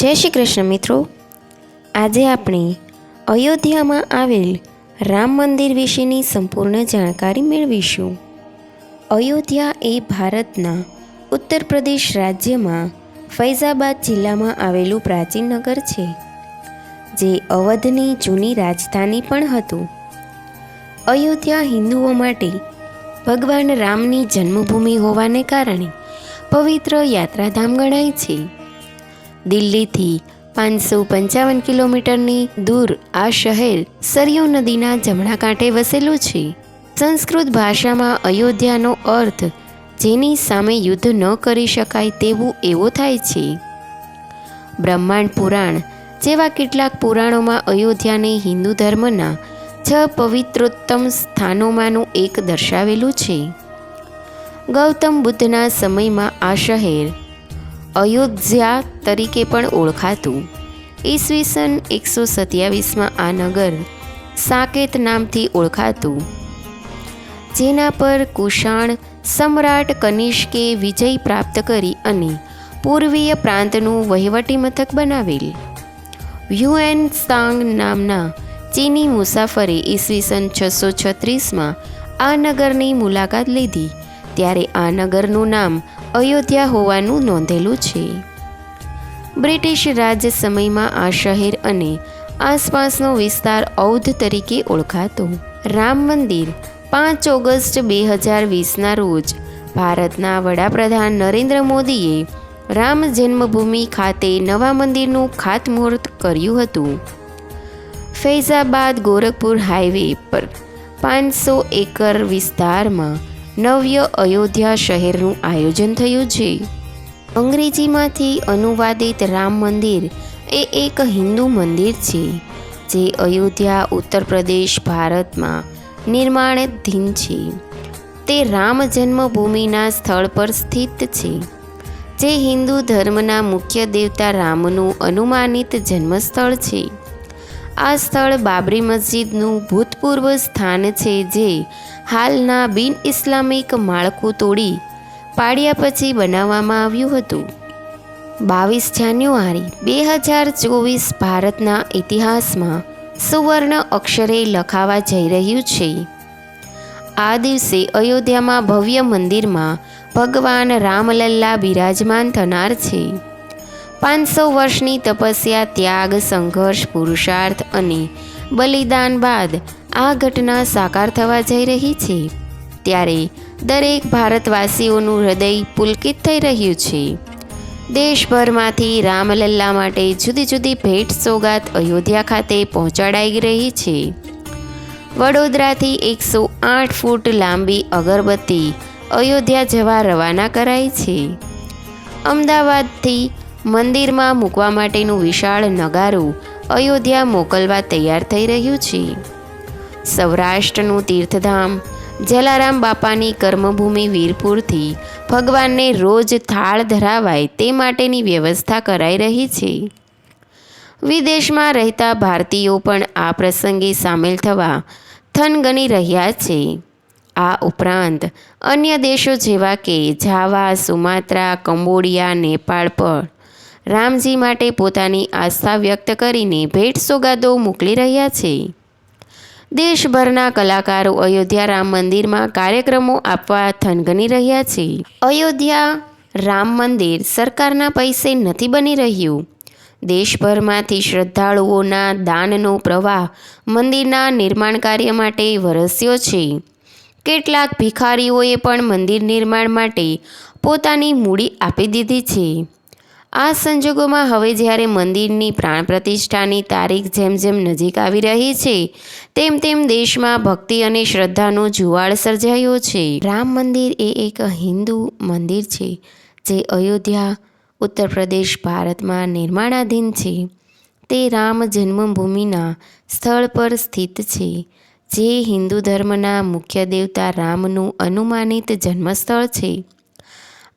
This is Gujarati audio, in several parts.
જય શ્રી કૃષ્ણ મિત્રો. આજે આપણે અયોધ્યામાં આવેલ રામ મંદિર વિશેની સંપૂર્ણ જાણકારી મેળવીશું. અયોધ્યા એ ભારતના ઉત્તર પ્રદેશ રાજ્યમાં ફૈઝાબાદ જિલ્લામાં આવેલું પ્રાચીન નગર છે, જે અવધની જૂની રાજધાની પણ હતું. અયોધ્યા હિન્દુઓ માટે ભગવાન રામની જન્મભૂમિ હોવાને કારણે પવિત્ર યાત્રાધામ ગણાય છે. દિલ્હીથી પાંચસો પંચાવન કિલોમીટરની દૂર આ શહેર સરયુ નદીના જમણા કાંઠે વસેલું છે. સંસ્કૃત ભાષામાં અયોધ્યાનો અર્થ, જેની સામે યુદ્ધ ન કરી શકાય તેવું એવો થાય છે. બ્રહ્માંડ પુરાણ, જેવા કેટલાક પુરાણોમાં અયોધ્યાને હિન્દુ ધર્મના છ પવિત્રોત્તમ સ્થાનોમાંનું એક દર્શાવેલું છે. ગૌતમ બુદ્ધના સમયમાં આ શહેર અયોધ્યા તરીકે પણ ઓળખાતું. ઈસવીસન એકસો સત્યાવીસમાં આ નગર સાકેત નામથી ઓળખાતું. જેના પર કુષાણ, સમ્રાટ કનિષ્કે વિજય પ્રાપ્ત કરી અને પૂર્વીય પ્રાંતનું વહીવટી મથક બનાવેલ. હ્યુએન સાંગ નામના ચીની મુસાફરે ઈસવીસન છસો છત્રીસમાં આ નગરની મુલાકાત લીધી. ત્યારે આ નગરનું નામ અયોધ્યા હોવાનું નોંધેલું છે. બ્રિટિશ રાજ સમયમાં આ શહેર અને આસપાસનો વિસ્તાર ઔધ તરીકે ઓળખાતો. રામ મંદિર, પાંચ ઓગસ્ટ બે હજાર વીસના રોજ ભારતના વડાપ્રધાન નરેન્દ્ર મોદીએ રામ જન્મભૂમિ ખાતે નવા મંદિરનું ખાતમુહૂર્ત કર્યું હતું. ફૈઝાબાદ ગોરખપુર હાઈવે પર પાંચસો એકર વિસ્તારમાં નવ્ય અયોધ્યા શહેરનું આયોજન થયું છે. અંગ્રેજીમાંથી અનુવાદિત રામ મંદિર એ એક હિન્દુ મંદિર છે, જે અયોધ્યા, ઉત્તર પ્રદેશ, ભારતમાં નિર્માણાધીન છે. તે રામ જન્મભૂમિના સ્થળ પર સ્થિત છે, જે હિન્દુ ધર્મના મુખ્ય દેવતા રામનું અનુમાનિત જન્મસ્થળ છે. આ સ્થળ બાબરી મસ્જિદનું ભૂતપૂર્વ સ્થાન છે, જે હાલના બિન ઇસ્લામિક માળખું તોડી પાડ્યા પછી બનાવવામાં આવ્યું હતું. બાવીસ જાન્યુઆરી બે હજાર ચોવીસ ભારતના ઇતિહાસમાં સુવર્ણ અક્ષરે લખાવા જઈ રહ્યું છે. આ દિવસે અયોધ્યામાં ભવ્ય મંદિરમાં ભગવાન રામલલ્લા બિરાજમાન થનાર છે. પાંચસો વર્ષની તપસ્યા, ત્યાગ, સંઘર્ષ, પુરુષાર્થ અને બલિદાન બાદ આ ઘટના સાકાર થવા જઈ રહી છે, ત્યારે દરેક ભારતવાસીઓનું હૃદય પુલકિત થઈ રહ્યું છે. દેશભરમાંથી રામલલ્લા માટે જુદી જુદી ભેટ સોગાત અયોધ્યા ખાતે પહોંચાડાઈ રહી છે. વડોદરાથી એકસો આઠ ફૂટ લાંબી અગરબત્તી અયોધ્યા જવા રવાના કરાઈ છે. અમદાવાદથી મંદિરમાં મૂકવા માટેનું વિશાળ નગારું અયોધ્યા મોકલવા તૈયાર થઈ રહ્યું છે. સૌરાષ્ટ્રનું તીર્થધામ જલારામ બાપાની કર્મભૂમિ વીરપુરથી ભગવાનને રોજ થાળ ધરાવાય તે માટેની વ્યવસ્થા કરાઈ રહી છે. વિદેશમાં રહેતા ભારતીયો પણ આ પ્રસંગે સામેલ થવા થનગની રહ્યા છે. આ ઉપરાંત અન્ય દેશો જેવા કે જાવા, સુમાત્રા, કંબોડિયા, નેપાળ પર રામજી માટે પોતાની આસ્થા વ્યક્ત કરીને ભેટ સોગાદો મોકલી રહ્યા છે. દેશભરના કલાકારો અયોધ્યા રામ મંદિરમાં કાર્યક્રમો આપવા થનગની રહ્યા છે. અયોધ્યા રામ મંદિર સરકારના પૈસે નથી બની રહ્યું. દેશભરમાંથી શ્રદ્ધાળુઓના દાનનો પ્રવાહ મંદિરના નિર્માણ કાર્ય માટે વરસ્યો છે. કેટલાક ભિખારીઓએ પણ મંદિર નિર્માણ માટે પોતાની મૂડી આપી દીધી છે. આ સંજોગોમાં હવે જ્યારે મંદિરની પ્રાણ પ્રતિષ્ઠાની તારીખ જેમ જેમ નજીક આવી રહી છે, તેમ તેમ દેશમાં ભક્તિ અને શ્રદ્ધાનો જુવાળ સર્જાયો છે. રામ મંદિર એ એક હિન્દુ મંદિર છે, જે અયોધ્યા ઉત્તર પ્રદેશ ભારતમાં નિર્માણાધીન છે. તે રામ જન્મભૂમિના સ્થળ પર સ્થિત છે, જે હિન્દુ ધર્મના મુખ્ય દેવતા રામનું અનુમાનિત જન્મસ્થળ છે.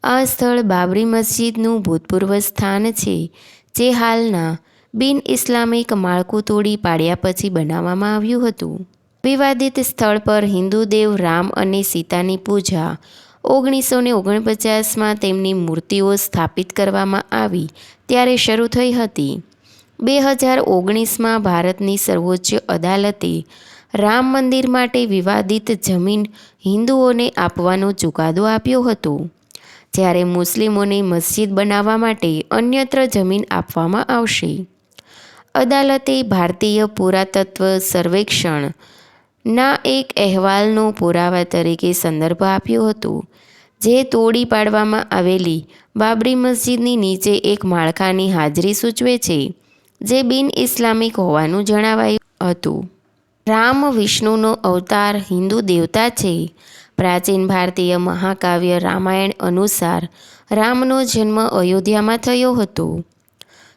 આ સ્થળ બાબરી મસ્જિદનું ભૂતપૂર્વ સ્થાન છે, જે હાલના બિન ઇસ્લામિક માળખું તોડી પાડ્યા પછી બનાવવામાં આવ્યું હતું. વિવાદિત સ્થળ પર હિન્દુ દેવ રામ અને સીતાની પૂજા. ઓગણીસો ને ઓગણપચાસમાં તેમની મૂર્તિઓ સ્થાપિત કરવામાં આવી, ત્યારે શરૂ થઈ હતી. બે હજાર ઓગણીસમાં ભારતની સર્વોચ્ચ અદાલતે રામ મંદિર માટે વિવાદિત જમીન હિન્દુઓને આપવાનો ચુકાદો આપ્યો હતો. જ્યારે મુસ્લિમોને મસ્જિદ બનાવવા માટે અન્યત્ર જમીન આપવામાં આવશે. અદાલતે ભારતીય પુરાતત્વ સર્વેક્ષણ ના એક અહેવાલનો પુરાવા તરીકે સંદર્ભ આપ્યો હતો, જે તોડી પાડવામાં આવેલી બાબરી મસ્જિદની નીચે એક માળખાની હાજરી સૂચવે છે, જે બિન ઇસ્લામિક હોવાનું જણાવાયું હતું. રામ વિષ્ણુનો અવતાર હિન્દુ દેવતા છે. પ્રાચીન ભારતીય મહાકાવ્ય રામાયણ અનુસાર રામનો જન્મ અયોધ્યામાં થયો હતો.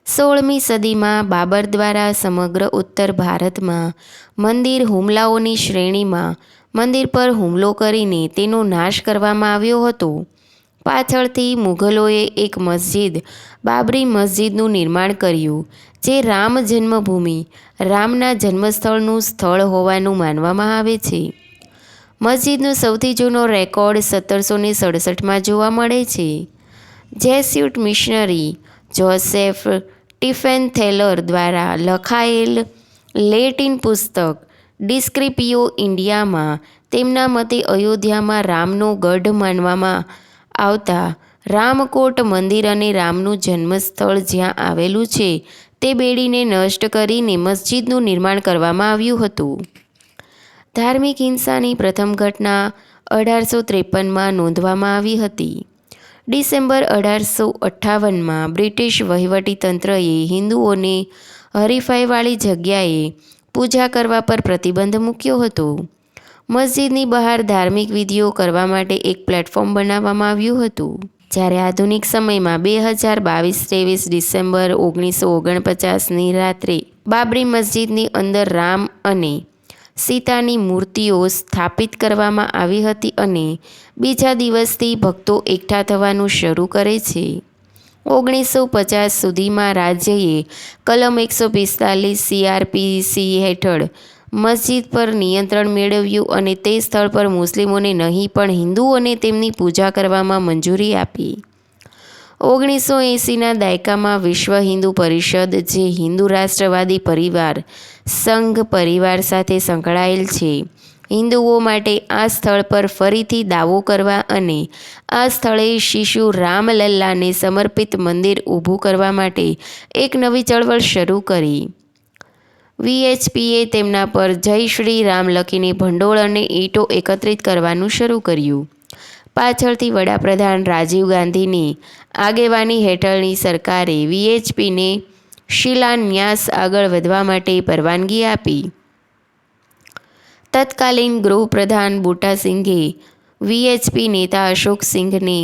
સોળમી સદીમાં બાબર દ્વારા સમગ્ર ઉત્તર ભારતમાં મંદિર હુમલાઓની શ્રેણીમાં મંદિર પર હુમલો કરીને તેનો નાશ કરવામાં આવ્યો હતો. પાછળથી મુઘલોએ એક મસ્જિદ, બાબરી મસ્જિદનું નિર્માણ કર્યું, જે રામ જન્મભૂમિ, રામના જન્મસ્થળનું સ્થળ હોવાનું માનવામાં આવે છે. મસ્જિદનો સૌથી જૂનો રેકોર્ડ સત્તરસો ને સડસઠમાં જોવા મળે છે. જેસ્યુટ મિશનરી જોસેફ ટિફેન થેલર દ્વારા લખાયેલ લેટિન પુસ્તક ડિસ્ક્રિપિયો ઇન્ડિયામાં તેમના મતે અયોધ્યામાં રામનો ગઢ માનવામાં આવતા રામકોટ મંદિર અને રામનું જન્મસ્થળ જ્યાં આવેલું છે, તે બેડીને નષ્ટ કરીને મસ્જિદનું નિર્માણ કરવામાં આવ્યું હતું. ધાર્મિક હિંસાની પ્રથમ ઘટના અઢારસો ત્રેપનમાં નોંધવામાં આવી હતી. ડિસેમ્બર અઢારસો અઠ્ઠાવનમાં બ્રિટિશ વહીવટીતંત્રએ હિન્દુઓને હરીફાઈવાળી જગ્યાએ પૂજા કરવા પર પ્રતિબંધ મૂક્યો હતો. મસ્જિદની બહાર ધાર્મિક વિધિઓ કરવા માટે એક પ્લેટફોર્મ બનાવવામાં આવ્યું હતું. જ્યારે આધુનિક સમયમાં બે હજાર બાવીસ ત્રેવીસ ડિસેમ્બર ઓગણીસો ઓગણપચાસની રાત્રે બાબરી મસ્જિદની અંદર રામ અને સીતાની મૂર્તિઓ સ્થાપિત કરવામાં આવી હતી અને બીજા દિવસથી ભક્તો એકઠા થવાનું શરૂ કરે છે. ઓગણીસો પચાસ સુધીમાં રાજ્યએ કલમ એકસો પિસ્તાલીસ સીઆરપીસી હેઠળ મસ્જિદ પર નિયંત્રણ મેળવ્યું અને તે સ્થળ પર મુસ્લિમોને નહીં પણ હિન્દુઓને તેમની પૂજા કરવામાં મંજૂરી આપી. ઓગણીસો એંસીના દાયકામાં વિશ્વ હિન્દુ પરિષદ જે હિન્દુ રાષ્ટ્રવાદી પરિવાર, સંઘ પરિવાર સાથે સંકળાયેલ છે. હિન્દુઓ માટે આ સ્થળ પર ફરીથી દાવો કરવા અને આ સ્થળે શિશુ રામલલ્લાને સમર્પિત મંદિર ઊભું કરવા માટે એક નવી ચળવળ શરૂ કરી. વીએચપીએ તેમના પર જય શ્રી રામ લખીને ભંડોળ અને ઈંટો એકત્રિત કરવાનું શરૂ કર્યું. પાછળથી વડાપ્રધાન રાજીવ ગાંધીની આગેવાની હેઠળની સરકારે વીએચપીને શિલાન્યાસ આગળ વધવા માટે પરવાનગી આપી. તત્કાલીન ગૃહપ્રધાન બુટાસિંઘે વીએચપી નેતા અશોક સિંઘને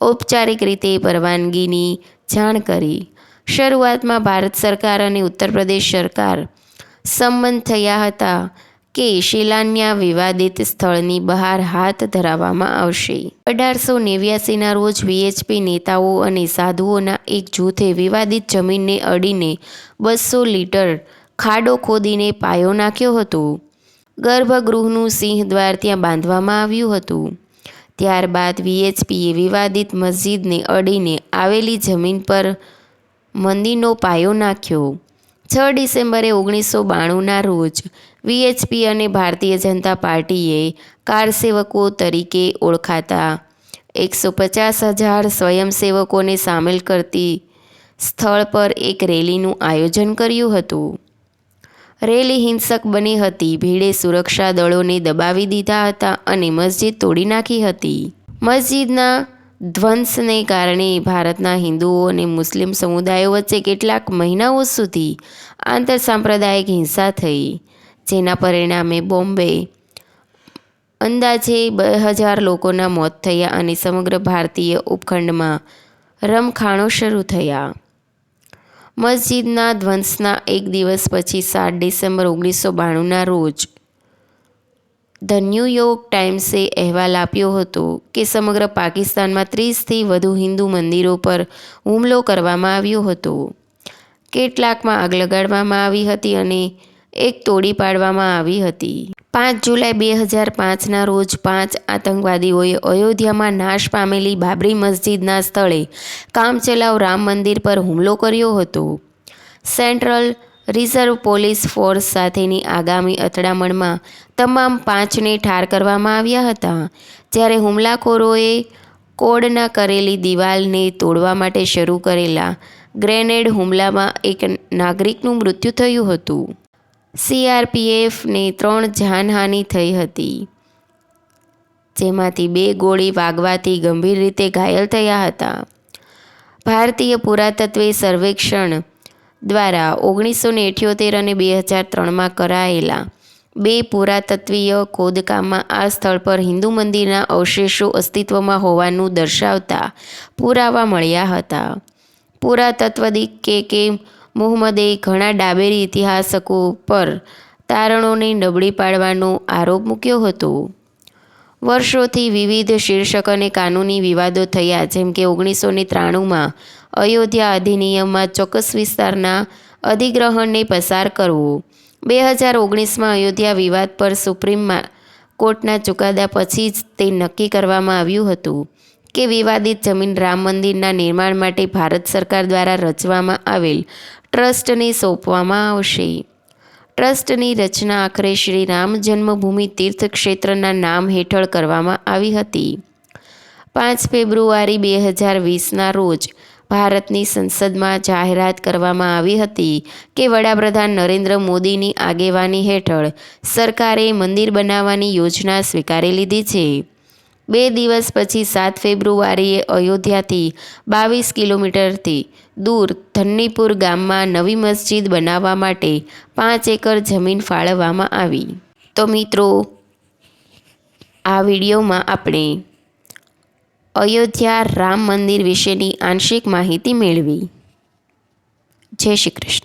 ઔપચારિક રીતે પરવાનગીની જાણ કરી. શરૂઆતમાં ભારત સરકાર અને ઉત્તર પ્રદેશ સરકાર સંમત થયા હતા. કે શિલાન્યા વિવાદિત સ્થળની બહાર હાથ ધરાવવામાં આવશે. અઢારસો નેવ્યાસીના રોજ વીએચપી નેતાઓ અને સાધુઓના એક જૂથે વિવાદિત જમીનને અડીને બસો લીટર ખાડો ખોદીને પાયો નાખ્યો હતો. ગર્ભગૃહનું સિંહદ્વાર ત્યાં બાંધવામાં આવ્યું હતું. ત્યારબાદ વીએચપીએ વિવાદિત મસ્જિદને અડીને આવેલી જમીન પર મંદિરનો પાયો નાખ્યો. છ ડિસેમ્બરે ઓગણીસો બાણુંના રોજ વીએચપી અને ભારતીય જનતા પાર્ટીએ કારસેવકો તરીકે ઓળખાતા. એકસો પચાસ હજાર સ્વયંસેવકોને સામેલ કરતી સ્થળ પર એક રેલીનું આયોજન કર્યું હતું. રેલી હિંસક બની હતી, ભીડે સુરક્ષા દળોને દબાવી દીધા હતા અને મસ્જિદ તોડી નાખી હતી. મસ્જિદના ધ્વંસને કારણે ભારતના હિન્દુઓ અને મુસ્લિમ સમુદાયો વચ્ચે કેટલાક મહિનાઓ સુધી આંતરસાંપ્રદાયિક હિંસા થઈ. જેના પરિણામે બોમ્બે અંદાજે બે હજાર લોકોના મોત થયા અને સમગ્ર ભારતીય ઉપખંડમાં રમખાણો શરૂ થયા. મસ્જિદના ધ્વંસના એક દિવસ પછી સાત ડિસેમ્બર ઓગણીસો બાણુંના રોજ ધ ન્યૂયોર્ક ટાઈમ્સે અહેવાલ આપ્યો હતો કે સમગ્ર પાકિસ્તાનમાં ત્રીસથી વધુ હિન્દુ મંદિરો પર હુમલો કરવામાં આવ્યો હતો. કેટલાકમાં આગ લગાડવામાં આવી હતી અને એક તોડી પાડવામાં આવી હતી. પાંચ જુલાઈ બે હજાર પાંચના રોજ પાંચ આતંકવાદીઓએ અયોધ્યામાં નાશ પામેલી બાબરી મસ્જિદના સ્થળે કામચલાઉ રામ મંદિર પર હુમલો કર્યો હતો. સેન્ટ્રલ રિઝર્વ પોલીસ ફોર્સ સાથેની આગામી અથડામણમાં તમામ પાંચને ઠાર કરવામાં આવ્યા હતા. જ્યારે હુમલાખોરોએ કોડના કરેલી દિવાલને તોડવા માટે શરૂ કરેલા ગ્રેનેડ હુમલામાં એક નાગરિકનું મૃત્યુ થયું હતું. સીઆરપીએફને ત્રણ જાનહાનિ થઈ હતી. જેમાંથી બે ગોળી વાગવાથી ગંભીર રીતે ઘાયલ થયા હતા. ભારતીય પુરાતત્વ સર્વેક્ષણ દ્વારા ઓગણીસો ને અઠ્યોતેર અને બે હજાર ત્રણમાં કરાયેલા બે પુરાતત્વીય ખોદકામમાં આ સ્થળ પર હિન્દુ મંદિરના અવશેષો અસ્તિત્વમાં હોવાનું દર્શાવતા પુરાવા મળ્યા હતા. પુરાતત્વદિક કે કે મુહમ્મદે ઘણા ડાબેરી ઇતિહાસકો પર તારણોને નબળી પાડવાનો આરોપ મૂક્યો હતો. વર્ષોથી વિવિધ શીર્ષક અને કાનૂની વિવાદો થયા, જેમ કે ઓગણીસો ને ત્રાણુંમાં અયોધ્યા અધિનિયમમાં ચોક્કસ વિસ્તારના અધિગ્રહણને પસાર કરવું, બે હજાર ઓગણીસમાં અયોધ્યા વિવાદ પર સુપ્રીમ કોર્ટના ચુકાદા પછી જ તે નક્કી કરવામાં આવ્યું હતું કે વિવાદિત જમીન રામ મંદિરના નિર્માણ માટે ભારત સરકાર દ્વારા રચવામાં આવેલ ટ્રસ્ટને સોંપવામાં આવશે. ટ્રસ્ટની રચના આખરે શ્રી રામ જન્મભૂમિ તીર્થ ક્ષેત્રના નામ હેઠળ કરવામાં આવી હતી. પાંચ ફેબ્રુઆરી બે હજાર વીસના રોજ ભારતની સંસદમાં જાહેરાત કરવામાં આવી હતી કે વડાપ્રધાન નરેન્દ્ર મોદીની આગેવાની હેઠળ સરકારે મંદિર બનાવવાની યોજના સ્વીકારી લીધી છે. બે દિવસ પછી સાત ફેબ્રુઆરીએ અયોધ્યાથી બાવીસ કિલોમીટરથી દૂર ધન્નીપુર ગામમાં નવી મસ્જિદ બનાવવા માટે પાંચ એકર જમીન ફાળવવામાં આવી. તો મિત્રો, આ વિડીયોમાં આપણે અયોધ્યા રામ મંદિર વિશેની આંશિક માહિતી મેળવી. જય શ્રી કૃષ્ણ.